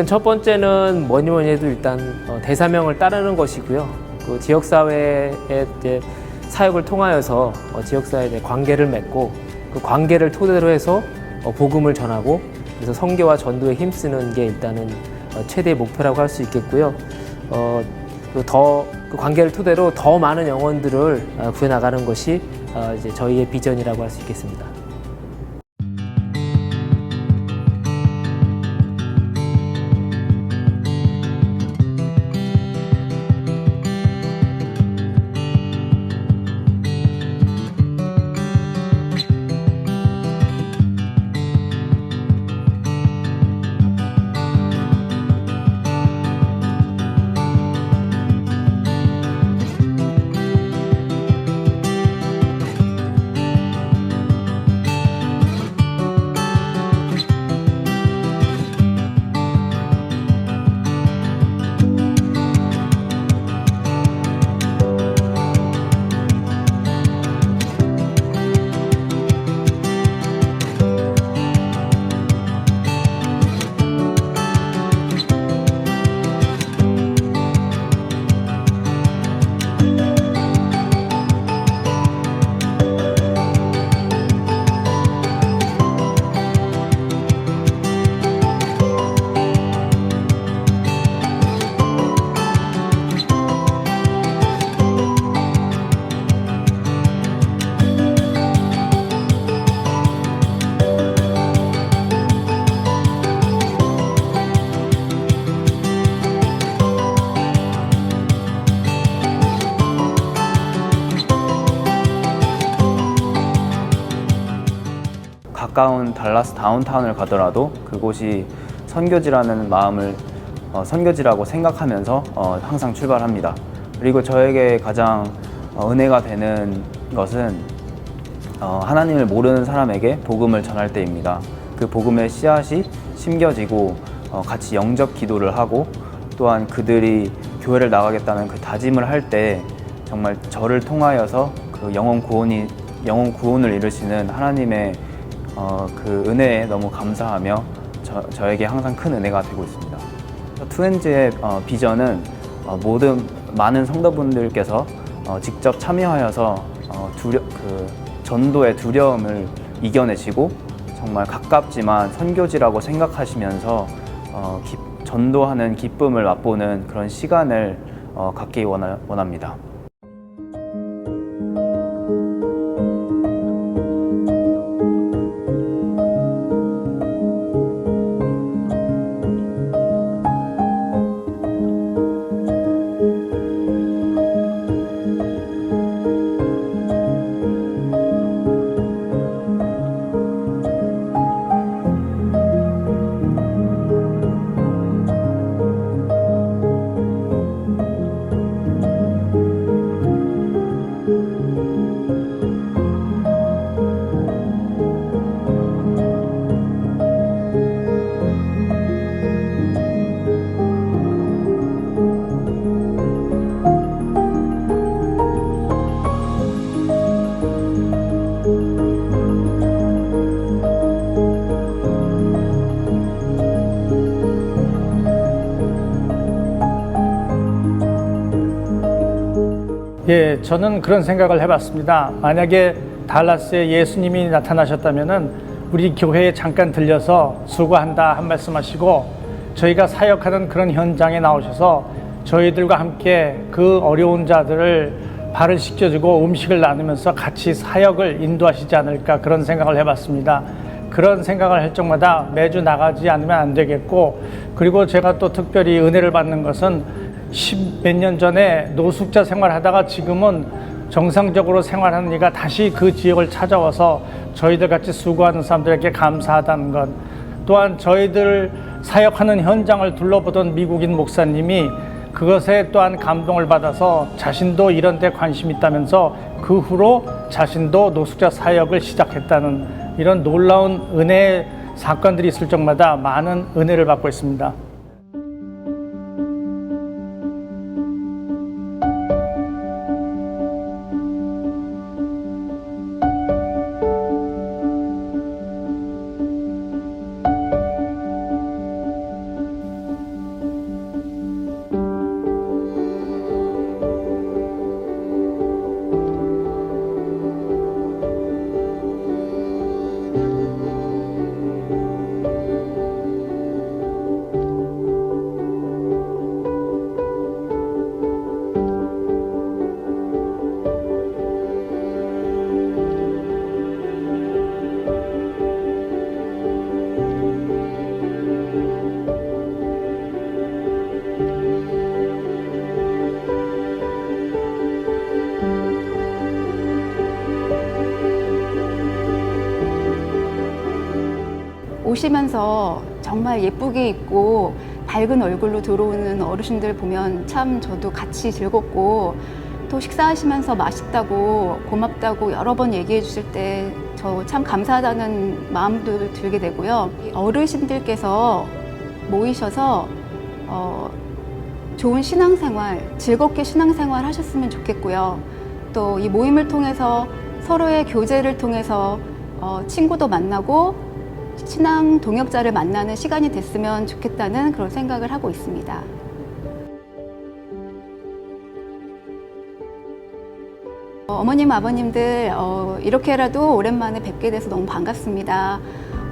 네, 일단 첫 번째는 뭐니 뭐니 해도 일단 어, 대사명을 따르는 것이고요. 그 지역사회의 이제 사역을 통하여서 어, 지역사회에 관계를 맺고 그 관계를 토대로 해서 어, 복음을 전하고 그래서 성교와 전도에 힘쓰는 게 일단은 어, 최대의 목표라고 할 수 있겠고요. 어, 더그 관계를 토대로 더 많은 영혼들을 어, 구해나가는 것이 어, 이제 저희의 비전이라고 할 수 있겠습니다. 가까운 달라스 다운타운을 가더라도 그곳이 선교지라는 마음을 어, 선교지라고 생각하면서 어, 항상 출발합니다. 그리고 저에게 가장 어, 은혜가 되는 것은 어, 하나님을 모르는 사람에게 복음을 전할 때입니다. 그 복음의 씨앗이 심겨지고 어, 같이 영접 기도를 하고 또한 그들이 교회를 나가겠다는 그 다짐을 할 때 정말 저를 통하여서 그 영혼 구원이 영혼 구원을 이루시는 하나님의 어, 그 은혜에 너무 감사하며 저, 저에게 항상 큰 은혜가 되고 있습니다. 투엔즈의 어, 비전은 어, 모든 많은 성도분들께서 어, 직접 참여하여서 어, 두려, 그 전도의 두려움을 이겨내시고 정말 가깝지만 선교지라고 생각하시면서 어, 기- 전도하는 기쁨을 맛보는 그런 시간을 어, 갖기 원하, 원합니다. 예, 저는 그런 생각을 해봤습니다. 만약에 달라스에 예수님이 나타나셨다면은 우리 교회에 잠깐 들려서 수고한다 한 말씀하시고 저희가 사역하는 그런 현장에 나오셔서 저희들과 함께 그 어려운 자들을 발을 씻겨주고 음식을 나누면서 같이 사역을 인도하시지 않을까 그런 생각을 해봤습니다. 그런 생각을 할 적마다 매주 나가지 않으면 안 되겠고 그리고 제가 또 특별히 은혜를 받는 것은 십몇 년 전에 노숙자 생활하다가 지금은 정상적으로 생활하는 이가 다시 그 지역을 찾아와서 저희들 같이 수고하는 사람들에게 감사하다는 것 또한 저희들 사역하는 현장을 둘러보던 미국인 목사님이 그것에 또한 감동을 받아서 자신도 이런 데 관심 있다면서 그 후로 자신도 노숙자 사역을 시작했다는 이런 놀라운 은혜 사건들이 있을 적마다 많은 은혜를 받고 있습니다. 오시면서 정말 예쁘게 입고 밝은 얼굴로 들어오는 어르신들 보면 참 저도 같이 즐겁고 또 식사하시면서 맛있다고 고맙다고 여러 번 얘기해 주실 때 저 참 감사하다는 마음도 들게 되고요. 이 어르신들께서 모이셔서 어, 좋은 신앙생활, 즐겁게 신앙생활 하셨으면 좋겠고요. 또 이 모임을 통해서 서로의 교제를 통해서 어, 친구도 만나고 신앙 동역자를 만나는 시간이 됐으면 좋겠다는 그런 생각을 하고 있습니다. 어, 어머님, 아버님들 어, 이렇게라도 오랜만에 뵙게 돼서 너무 반갑습니다.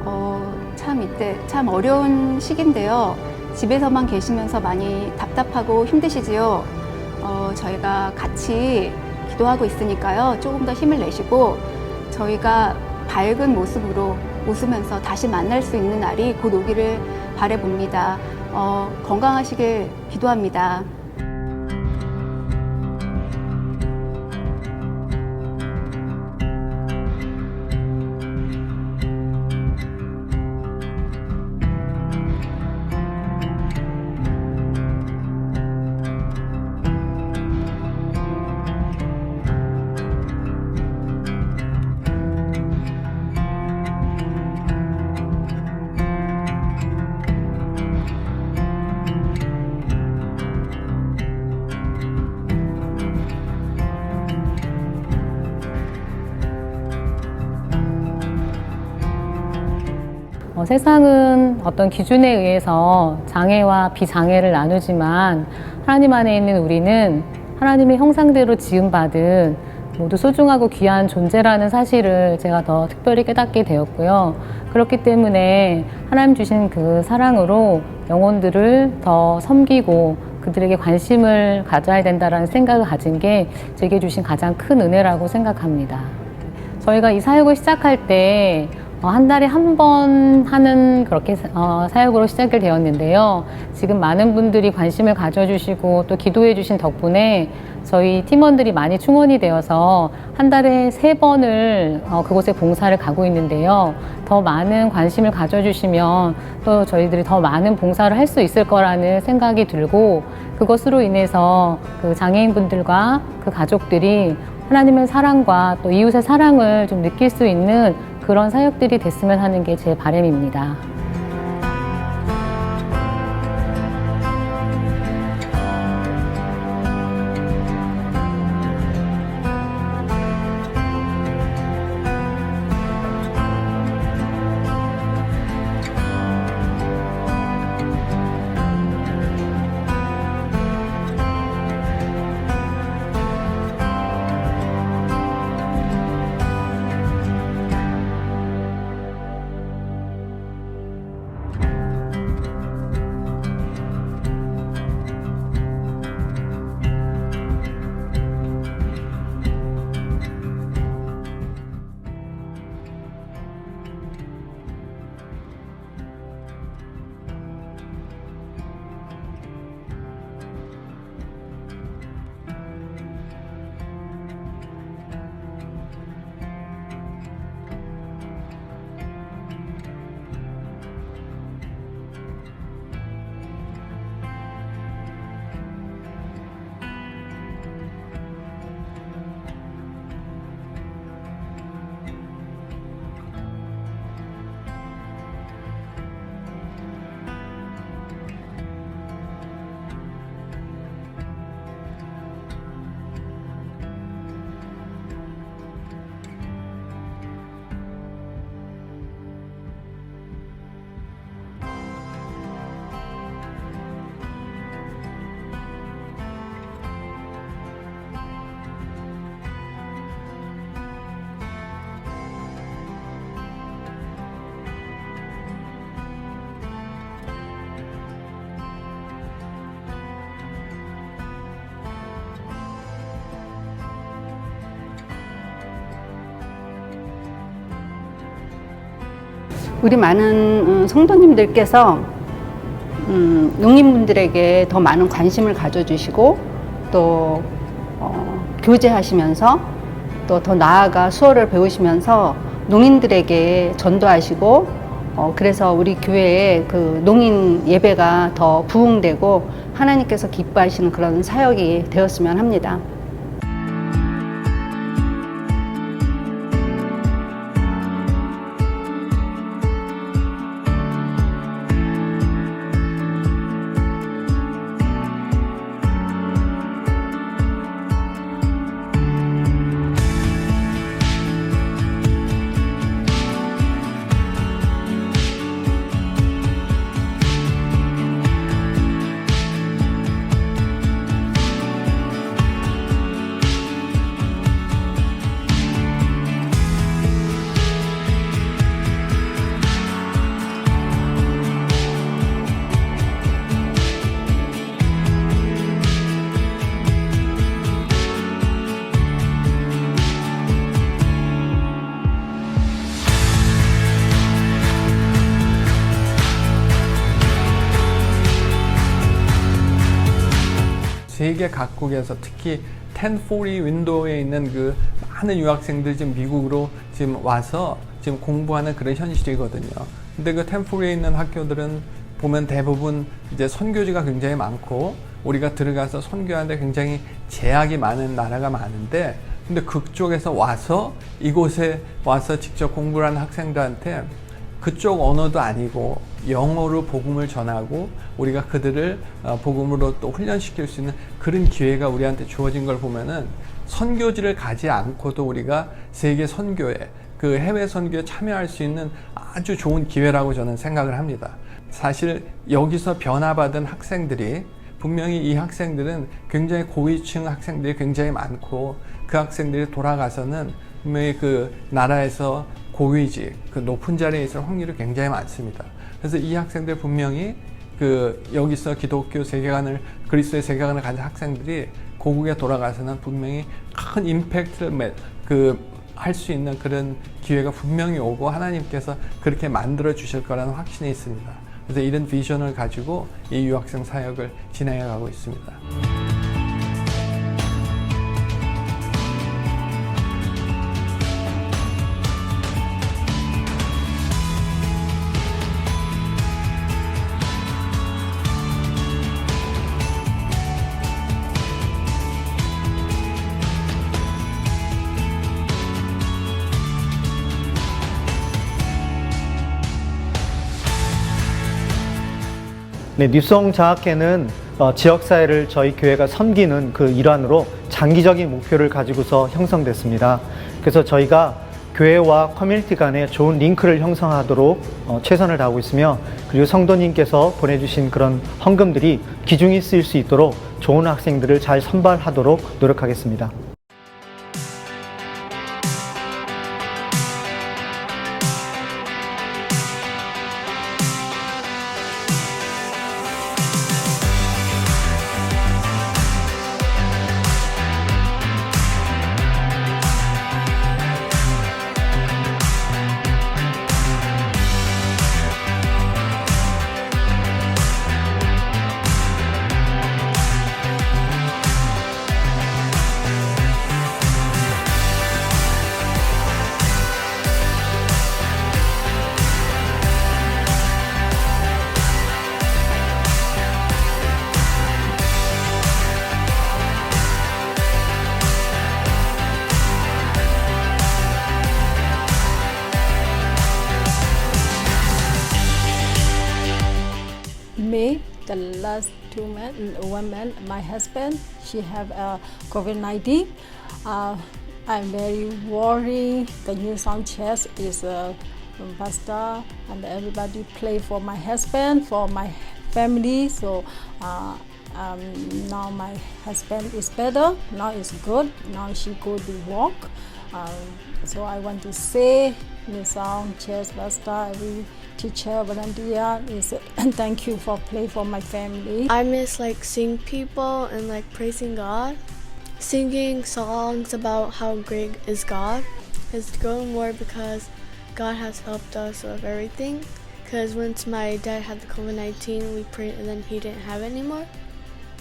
어, 참 이때 참 어려운 시기인데요. 집에서만 계시면서 많이 답답하고 힘드시지요. 어, 저희가 같이 기도하고 있으니까요. 조금 더 힘을 내시고 저희가 밝은 모습으로 웃으면서 다시 만날 수 있는 날이 곧 오기를 바래봅니다. 어, 건강하시길 기도합니다. 세상은 어떤 기준에 의해서 장애와 비장애를 나누지만 하나님 안에 있는 우리는 하나님의 형상대로 지음받은 모두 소중하고 귀한 존재라는 사실을 제가 더 특별히 깨닫게 되었고요. 그렇기 때문에 하나님 주신 그 사랑으로 영혼들을 더 섬기고 그들에게 관심을 가져야 된다라는 생각을 가진 게 제게 주신 가장 큰 은혜라고 생각합니다. 저희가 이 사역을 시작할 때 어, 한 달에 한 번 하는 그렇게 어, 사역으로 시작이 되었는데요. 지금 많은 분들이 관심을 가져주시고 또 기도해 주신 덕분에 저희 팀원들이 많이 충원이 되어서 한 달에 세 번을 어, 그곳에 봉사를 가고 있는데요. 더 많은 관심을 가져주시면 또 저희들이 더 많은 봉사를 할 수 있을 거라는 생각이 들고 그것으로 인해서 그 장애인분들과 그 가족들이 하나님의 사랑과 또 이웃의 사랑을 좀 느낄 수 있는 그런 사역들이 됐으면 하는 게 제 바람입니다. 우리 많은 어, 성도님들께서 음, 농민분들에게 더 많은 관심을 가져주시고 또 어, 교제하시면서 또 더 나아가 수어를 배우시면서 농인들에게 전도하시고 어, 그래서 우리 교회에 그 농인 예배가 더 부흥되고 하나님께서 기뻐하시는 그런 사역이 되었으면 합니다. 세계 각국에서 특히 1040 윈도우에 있는 그 많은 유학생들 지금 미국으로 지금 와서 지금 공부하는 그런 현실이거든요. 근데 그 1040에 있는 학교들은 보면 대부분 이제 선교지가 굉장히 많고 우리가 들어가서 선교하는데 굉장히 제약이 많은 나라가 많은데 근데 그쪽에서 와서 이곳에 와서 직접 공부를 하는 학생들한테 그쪽 언어도 아니고 영어로 복음을 전하고 우리가 그들을 어, 복음으로 또 훈련시킬 수 있는 그런 기회가 우리한테 주어진 걸 보면은 선교지를 가지 않고도 우리가 세계 선교에 그 해외 선교에 참여할 수 있는 아주 좋은 기회라고 저는 생각을 합니다. 사실 여기서 변화받은 학생들이 분명히 이 학생들은 굉장히 고위층 학생들이 굉장히 많고 그 학생들이 돌아가서는 분명히 그 나라에서 고위직, 그 높은 자리에 있을 확률이 굉장히 많습니다. 그래서 이 학생들 분명히 그 여기서 기독교 세계관을 그리스도의 세계관을 가진 학생들이 고국에 돌아가서는 분명히 큰 임팩트를 그 할 수 있는 그런 기회가 분명히 오고 하나님께서 그렇게 만들어 주실 거라는 확신이 있습니다. 그래서 이런 비전을 가지고 이 유학생 사역을 진행해 가고 있습니다. 네, 뉴송 장학회는 어, 지역사회를 저희 교회가 섬기는 그 일환으로 장기적인 목표를 가지고서 형성됐습니다. 그래서 저희가 교회와 커뮤니티 간에 좋은 링크를 형성하도록 어, 최선을 다하고 있으며 그리고 성도님께서 보내주신 그런 헌금들이 기중이 쓰일 수 있도록 좋은 학생들을 잘 선발하도록 노력하겠습니다. Men one man my husband she have uh, covid-19 uh, i'm very worried the new song chess is a pastor and everybody play for my husband for my family. So uh, um, now my husband is better. Now is good. Now she go to work. Um, so i want to say new song chess pastor every teacher volunteer is thank you for play for my family I miss like seeing people and like praising God. Singing songs about how great is God has grown more because God has helped us with everything. Because once my dad had the COVID 19, we prayed and then he didn't have it anymore.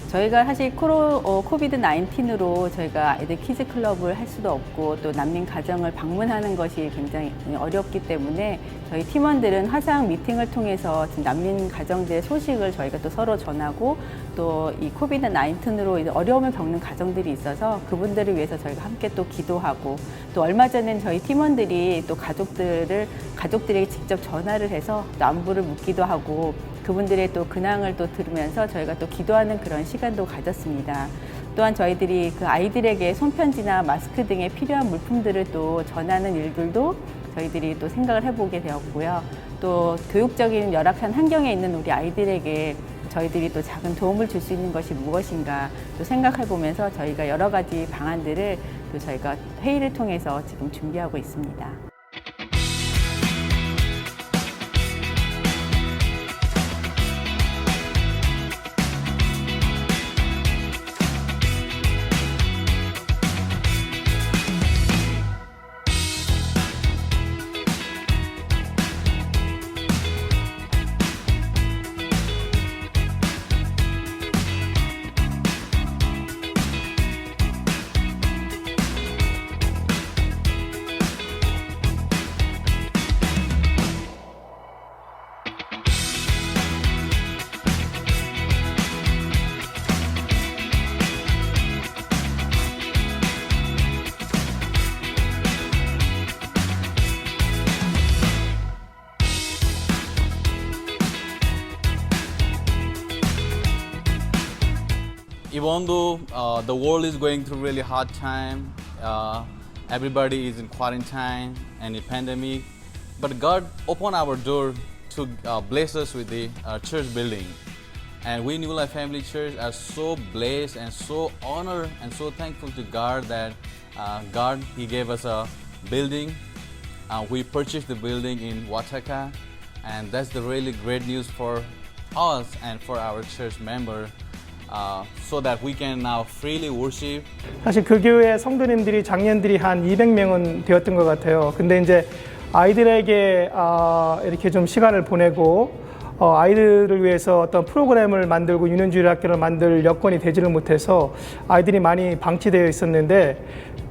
저희가 사실 코로, 어, 코비드 19으로 저희가 아이들 키즈 클럽을 할 수도 없고 또 난민 가정을 방문하는 것이 굉장히 어렵기 때문에 저희 팀원들은 화상 미팅을 통해서 지금 난민 가정들의 소식을 저희가 또 서로 전하고 또 이 코비드 19으로 이제 어려움을 겪는 가정들이 있어서 그분들을 위해서 저희가 함께 또 기도하고 또 얼마 전엔 저희 팀원들이 또 가족들을 가족들에게 직접 전화를 해서 또 안부를 묻기도 하고 그분들의 또 근황을 또 들으면서 저희가 또 기도하는 그런 시간도 가졌습니다. 또한 저희들이 그 아이들에게 손편지나 마스크 등의 필요한 물품들을 또 전하는 일들도 저희들이 또 생각을 해보게 되었고요. 또 교육적인 열악한 환경에 있는 우리 아이들에게 저희들이 또 작은 도움을 줄 수 있는 것이 무엇인가 또 생각해 보면서 저희가 여러 가지 방안들을 또 저희가 회의를 통해서 지금 준비하고 있습니다. Even uh, the world is going through really hard time, uh, everybody is in quarantine and a pandemic, but God opened our door to uh, bless us with the uh, church building. And we New Life Family Church are so blessed and so honored and so thankful to God that uh, God He gave us a building. Uh, we purchased the building in Wataka, and that's the really great news for us and for our church member. Uh, so that we can now freely worship. 사실 그 교회 성도님들이 작년들이 한 200명은 되었던 것 같아요. 근데 이제 아이들에게 아, 이렇게 좀 시간을 보내고 어, 아이들을 위해서 어떤 프로그램을 만들고 유년주일 학교를 만들 여건이 되지를 못해서 아이들이 많이 방치되어 있었는데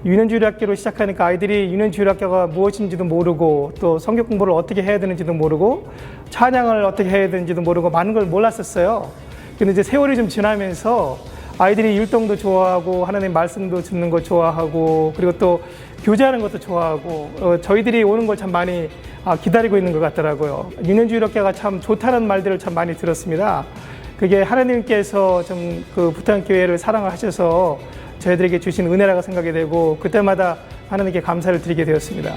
유년주일 학교로 시작하니까 아이들이 유년주일 학교가 무엇인지도 모르고 또 성경 공부를 어떻게 해야 되는지도 모르고 찬양을 어떻게 해야 되는지도 모르고 많은 걸 몰랐었어요. 근데 이제 세월이 좀 지나면서 아이들이 율동도 좋아하고 하나님 말씀도 듣는 거 좋아하고 그리고 또 교제하는 것도 좋아하고 어, 저희들이 오는 걸 참 많이 아, 기다리고 있는 것 같더라고요. 유년주일학교가 참 좋다는 말들을 참 많이 들었습니다. 그게 하나님께서 좀 그 부탄 교회를 사랑을 하셔서 저희들에게 주신 은혜라고 생각이 되고 그때마다 하나님께 감사를 드리게 되었습니다.